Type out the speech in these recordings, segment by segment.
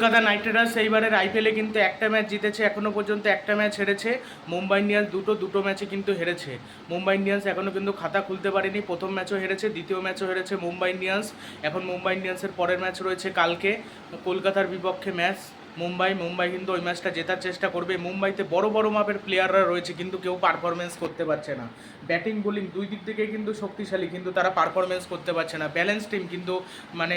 Kolkata night Riders এইবারের আইপিএলে কিন্তু একটা ম্যাচ জিতেছে এখনও পর্যন্ত একটা ম্যাচ হেরেছে। মুম্বাই ইন্ডিয়ান্স দুটো দুটো ম্যাচে কিন্তু হেরেছে। মুম্বাই ইন্ডিয়ান্স এখনও কিন্তু খাতা খুলতে পারেনি, প্রথম ম্যাচও হেরেছে, দ্বিতীয় ম্যাচও হেরেছে মুম্বাই ইন্ডিয়ান্স। এখন মুম্বাই ইন্ডিয়ান্সের পরের ম্যাচ রয়েছে কালকে, কলকাতার বিপক্ষে ম্যাচ। মুম্বাই মুম্বাই কিন্তু ওই ম্যাচটা জেতার চেষ্টা করবে। মুম্বাইতে বড় বড় মাপের প্লেয়াররা রয়েছে, কিন্তু কেউ পারফরমেন্স করতে পারছে না। ব্যাটিং বোলিং দুই দিক থেকে কিন্তু শক্তিশালী, কিন্তু তারা পারফরমেন্স করতে পারছে না। ব্যালেন্স টিম কিন্তু মানে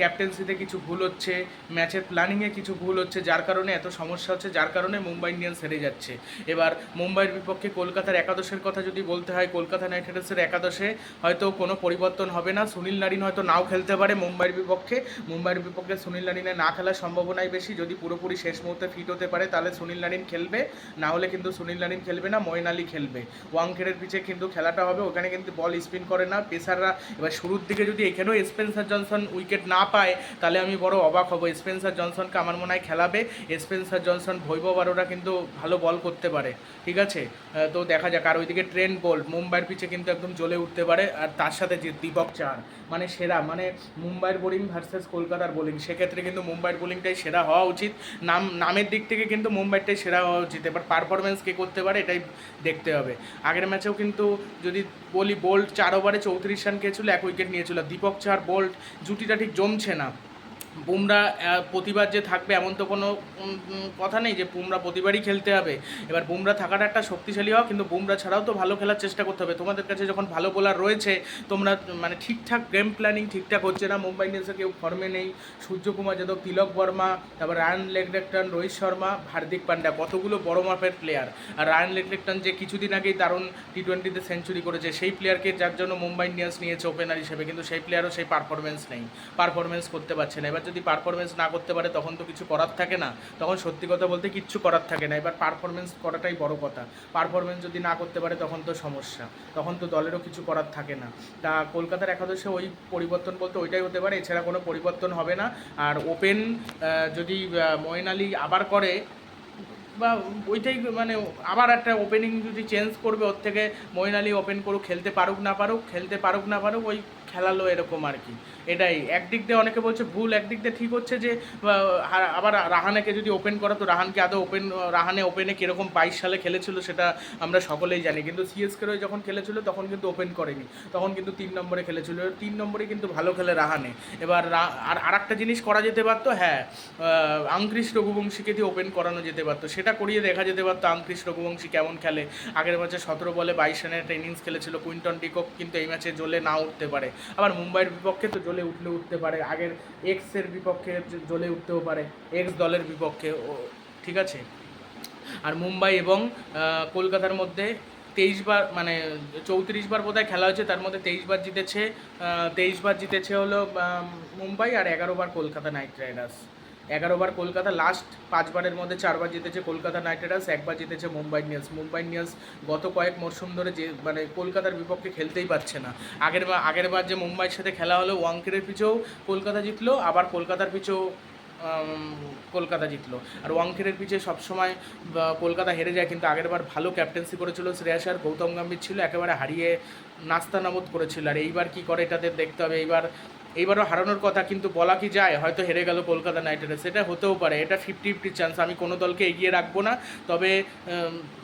ক্যাপ্টেন্সিতে কিছু ভুল হচ্ছে ম্যাচের প্ল্যানিংয়ে কিছু ভুল হচ্ছে, যার কারণে এত সমস্যা হচ্ছে, যার কারণে মুম্বাই ইন্ডিয়ান্স হেরে যাচ্ছে। এবার মুম্বাইয়ের বিপক্ষে কলকাতার একাদশের কথা যদি বলতে হয়, কলকাতা নাইট রাইডার্সের একাদশে হয়তো কোনো পরিবর্তন হবে না। সুনীল নারিন হয়তো নাও খেলতে পারে মুম্বাইয়ের বিপক্ষে। মুম্বাইয়ের বিপক্ষে সুনীল নারিনের না খেলার সম্ভাবনাই বেশি। যদি পুরোপুরি শেষ মুহূর্তে ফিট হতে পারে, তাহলে সুনীল নারিন খেলবে। না হলে কিন্তু সুনীল নারিন খেলবে না মঈন আলী খেলবে। ওয়াংখেড়ের পিছে কিন্তু খেলাটা হবে, ওখানে কিন্তু বল স্পিন করে না। পেসাররা এবার শুরুর দিকে যদি এখানেও স্পেন্সার জনসন উইকেট না পায়, তাহলে আমি বড় অবাক হব। স্পেন্সার জনসনকে আমার মনে হয় খেলাবে। স্পেন্সার জনসন ভৈবব আরোরা কিন্তু ভালো বল করতে পারে। ঠিক আছে? তো দেখা যাক। আর ওইদিকে ট্রেন বোল্ট মুম্বাইয়ের পিছে কিন্তু একদম জ্বলে উঠতে পারে। আর তার সাথে যে দীপক চার মানে সেরা মানে মুম্বাইয়ের বোলিং ভার্সেস কলকাতার বোলিং সেক্ষেত্রে কিন্তু মুম্বাইয়ের বোলিংটাই সেরা হওয়া উচিত। নাম, নামের দিক থেকে কিন্তু মুম্বাইটাই সেরা হওয়া উচিত। এবার পারফরমেন্স কে করতে পারে এটাই দেখতে হবে। আগের ম্যাচেও কিন্তু যদি বলি বোল্ট চার ওভারে চৌত্রিশ রান খেয়েছিল, এক উইকেট নিয়েছিল। দীপক চার বোল্ট জুটিটা ঠিক জমছে না। বুমরা প্রতিবার যে থাকবে এমন তো কোনো কথা নেই যে বুমরা প্রতিবারই খেলতে হবে। এবার বুমরা থাকাটা একটা শক্তিশালী হওয়া, কিন্তু বুমরা ছাড়াও তো ভালো খেলার চেষ্টা করতে হবে। তোমাদের কাছে যখন ভালো বোলার রয়েছে, তোমরা মানে ঠিকঠাক গেম প্ল্যানিং ঠিকঠাক হচ্ছে না। মুম্বাই ইন্ডিয়ান্সের কেউ ফর্মে নেই। সূর্যকুমার যাদব, তিলক বর্মা, তারপর রায়ান লেগডেক্টন রোহিত শর্মা, হার্দিক পান্ড্যা কতগুলো বড় মাপের প্লেয়ার আর রায়ান লেগডেক্টন যে কিছুদিন আগেই দারুণ টি টোয়েন্টিতে সেঞ্চুরি করেছে, সেই প্লেয়ারকে যার জন্য মুম্বাই ইন্ডিয়ান্স নিয়েছে ওপেনার হিসেবে, কিন্তু সেই প্লেয়ারও সেই পারফরমেন্স নেই। পারফরমেন্স করতে পারছে না। এবার যদি পারফরমেন্স না করতে পারে তখন তো কিছু করার থাকে না। তখন সত্যি কথা বলতে কিচ্ছু করার থাকে না। এবার পারফরমেন্স করাটাই বড় কথা। পারফরমেন্স যদি না করতে পারে তখন তো সমস্যা। তখন তো দলেরও কিছু করার থাকে না। তা কলকাতার একাদশে ওই পরিবর্তন বলতে ওইটাই হতে পারে। এছাড়া কোনো পরিবর্তন হবে না। আর ওপেন যদি আহ, আলী আবার করে বা ওইটাই মানে আবার একটা ওপেনিং যদি চেঞ্জ করবে, ওর থেকে মঈন আলী ওপেন করুক, খেলতে পারুক না পারুক, খেলতে পারুক না পারুক, ওই খেলালো এরকম আর কি। এটাই। একদিক দিয়ে অনেকে বলছে ভুল একদিক দিয়ে ঠিক হচ্ছে যে আবার রাহানেকে যদি ওপেন করা, তো রাহানকে আদৌ ওপেন রাহানে ওপেনে কীরকম বাইশ সালে খেলেছিল সেটা আমরা সকলেই জানি। কিন্তু সিএসকে যখন খেলেছিল, তখন কিন্তু ওপেন করেনি। তখন কিন্তু তিন নম্বরে খেলেছিল। তিন নম্বরে কিন্তু ভালো খেলে রাহানে। এবার আর আরেকটা জিনিস করা যেতে পারতো হ্যাঁ আংক্রিস রঘুবংশীকে দিয়ে ওপেন করানো যেতে পারতো। সেটা করিয়ে দেখা যেতে পারতো আংক্রিস রঘুবংশী কেমন খেলে। আগের ম্যাচে সতেরো বলে বাইশ রানের একটা ইনিংস খেলেছিল কুইন্টন ডিকক কিন্তু এই ম্যাচে জ্বলে না উঠতে পারে। আবার মুম্বাইয়ের বিপক্ষে তো জ্বলে উঠলে উঠতে পারে। আগের এক্সের বিপক্ষে জ্বলে উঠতেও পারে। এক্স দলের বিপক্ষে, ও, ঠিক আছে? আর মুম্বাই এবং কলকাতার মধ্যে তেইশ বার মানে চৌত্রিশ বার বোধহয় খেলা হয়েছে, তার মধ্যে তেইশ বার জিতেছে তেইশ বার জিতেছে হলো মুম্বাই আর এগারো বার কলকাতা নাইট রাইডার্স। এগারো বার কলকাতা লাস্ট পাঁচবারের মধ্যে চারবার জিতেছে কলকাতা নাইট রাইডার্স একবার জিতেছে মুম্বাই ইন্ডিয়ান্স। মুম্বাই ইন্ডিয়ান্স গত কয়েক মরশুম ধরে যে মানে কলকাতার বিপক্ষে খেলতেই পারছে না। আগের বার আগের বার যে মুম্বাইয়ের সাথে খেলা হলো ওয়াংকেরের পিছেও কলকাতা জিতলো, আবার কলকাতার পিছেও কলকাতা জিতলো। আর ওয়াংখেড়ের পিছে সবসময় কলকাতা হেরে যায়, কিন্তু আগেরবার ভালো ক্যাপ্টেন্সি করেছিল শ্রেয়াস আর গৌতম গম্ভীর ছিল, একেবারে হারিয়ে নাস্তা নাবুদ করেছিল। আর এইবার কি করে এটাতে দেখতে হবে? এইবার এইবারও হারানোর কথা কিন্তু বলা কি যায়? হয়তো হেরে গেল কলকাতা নাইট রাইডার্স এটা হতেও পারে। এটা ফিফটি ফিফটি চান্স আমি কোনো দলকে এগিয়ে রাখব না। তবে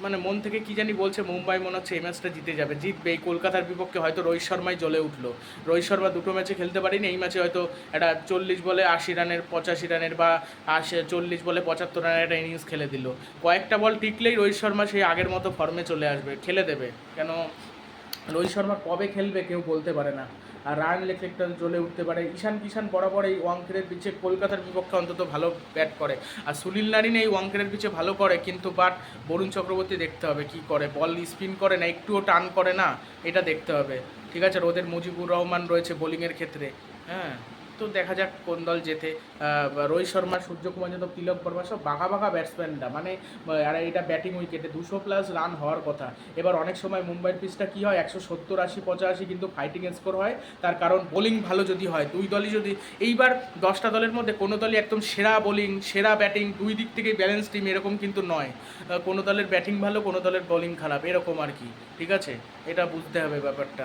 মানে মন থেকে কি জানি বলছে, মুম্বাই মনে হচ্ছে এই ম্যাচটা জিতে যাবে। জিতবে। এই কলকাতার বিপক্ষে হয়তো রোহিত শর্মাই জ্বলে উঠল। রোহিত শর্মা দুটো ম্যাচে খেলতে পারিনি। এই ম্যাচে হয়তো একটা চল্লিশ বলে আশি রানের, পঁচাশি রানের বা আশি, চল্লিশ বলে পঁচাত্তর রানের একটা ইনিংস খেলে দিল। কয়েকটা বল টিকলেই রোহিত শর্মা সেই আগের মতো ফর্মে চলে আসবে। খেলে দেবে। কেন? রোহিত শর্মা কবে খেলবে কেউ বলতে পারে না। রান লেখেকটা জ্বলে উঠতে পারে। ঈশান কিষান বরাবর এই ওয়াংকেরের পিছে কলকাতার বিপক্ষে অন্তত ভালো ব্যাট করে। আর সুনীল নারিন এই ওয়াংকেরের পিছে ভালো করে, কিন্তু বাট বরুণ চক্রবর্তী দেখতে হবে কি করে। বল স্পিন করে না, একটুও টান করে না, এটা দেখতে হবে। ঠিক আছে, রোদের মুজিবুর রহমান রয়েছে বোলিংয়ের ক্ষেত্রে। হ্যাঁ। তো দেখা যাক কোন দল জেতে। রোহিত শর্মা, সূর্যকুমার যাদব, তিলক বর্মা সব বাঘা বাঘা ব্যাটসম্যানরা। মানে আর এটা ব্যাটিং উইকেটে দুশো প্লাস রান হওয়ার কথা। এবার অনেক সময় মুম্বাইয়ের পিচটা কী হয়? একশো সত্তর, আশি, পঁচাশি কিন্তু ফাইটিং স্কোর হয়। তার কারণ বোলিং ভালো যদি হয়, দুই দলই যদি এইবার দশটা দলের মধ্যে কোনো দলই একদম সেরা বোলিং সেরা ব্যাটিং দুই দিক থেকেই ব্যালেন্স টিম এরকম কিন্তু নয়। কোনো দলের ব্যাটিং ভালো, কোনো দলের বোলিং খারাপ, এরকম আর কি। ঠিক আছে? এটা বুঝতে হবে ব্যাপারটা।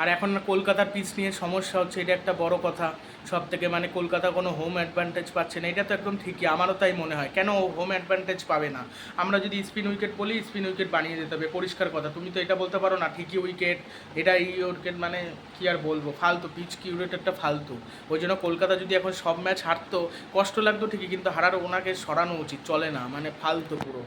আর এখন কলকাতার পিচ নিয়ে সমস্যা হচ্ছে, এটা একটা বড় কথা। সব থেকে মানে কলকাতা কোনো হোম অ্যাডভান্টেজ পাচ্ছে না, এটা তো একদম ঠিকই, আমারও তাই মনে হয়। কেন হোম অ্যাডভান্টেজ পাবে না? আমরা যদি স্পিন উইকেট বলি স্পিন উইকেট বানিয়ে দিতে হবে, পরিষ্কার কথা। তুমি তো এটা বলতে পারো না, ঠিকই উইকেট এটা এই উইকেট মানে কি আর বলব, ফালতু পিচ কিউরেটারটা ফালতু। ওই জন্য কলকাতা যদি এখন সব ম্যাচ হারতো, কষ্ট লাগতো ঠিকই, কিন্তু হারার ওনাকে সরানো উচিত, চলে না মানে ফালতু পুরো।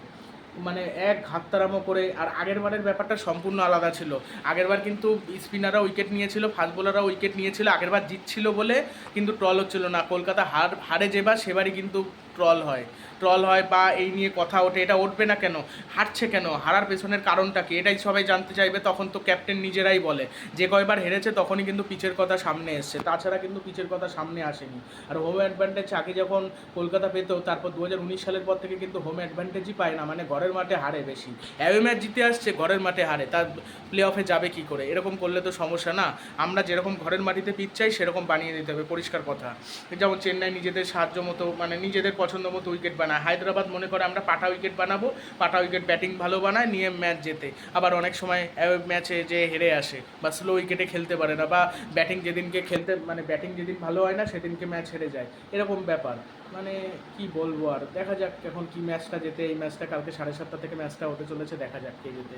মানে এক ঘাটতারামো করে, আর আগের বারের ব্যাপারটা সম্পূর্ণ আলাদা ছিল। আগেরবার কিন্তু স্পিনাররা উইকেট নিয়েছিল ফাস্ট বোলাররা উইকেট নিয়েছিল আগেরবার জিতছিল বলে কিন্তু ট্রল হচ্ছিল না। কলকাতা হার, হারে যেবার সেবারই কিন্তু ট্রল হয়। ট্রল হয় বা এই নিয়ে কথা ওঠে, এটা উঠবে না কেন? হারছে কেন? হারার পেছনের কারণটা কি? এটাই সবাই জানতে চাইবে, তখন তো ক্যাপ্টেন নিজেরাই বলে। যে কয়বার হেরেছে তখনই কিন্তু পিচের কথা সামনে এসছে। তাছাড়া কিন্তু পিচের কথা সামনে আসেনি। আর হোম অ্যাডভান্টেজ আগে যখন কলকাতা পেত, তারপর দু হাজার উনিশ সালের পর থেকে কিন্তু হোম অ্যাডভান্টেজই পায় না। মানে ঘরের মাঠে হারে বেশি। অ্যাওয়ে ম্যাচ জিতে আসছে, ঘরের মাঠে হারে। তার প্লে অফে যাবে কি করে? এরকম করলে তো সমস্যা না? আমরা যেরকম ঘরের মাটিতে পিচ চাই, সেরকম বানিয়ে দিতে হবে। পরিষ্কার কথা। যেমন চেন্নাই নিজেদের সাহায্য মতো মানে নিজেদের পছন্দ মতো উইকেট বানায়। হায়দ্রাবাদ মনে করে আমরা পাটা উইকেট বানাবো, পাটা উইকেট ব্যাটিং ভালো বানায়, নিয়ে ম্যাচ জেতে। আবার অনেক সময় ম্যাচে যে হেরে আসে বা স্লো উইকেটে খেলতে পারে না বা ব্যাটিং যেদিনকে খেলতে মানে ব্যাটিং যেদিন ভালো হয় না, সেদিনকে ম্যাচ হেরে যায়। এরকম ব্যাপার। মানে কি বলব আর, দেখা যাক এখন কি ম্যাচটা যেতে এই ম্যাচটা কালকে সাড়ে সাতটা থেকে ম্যাচটা হতে চলেছে, দেখা যাক কে যেতে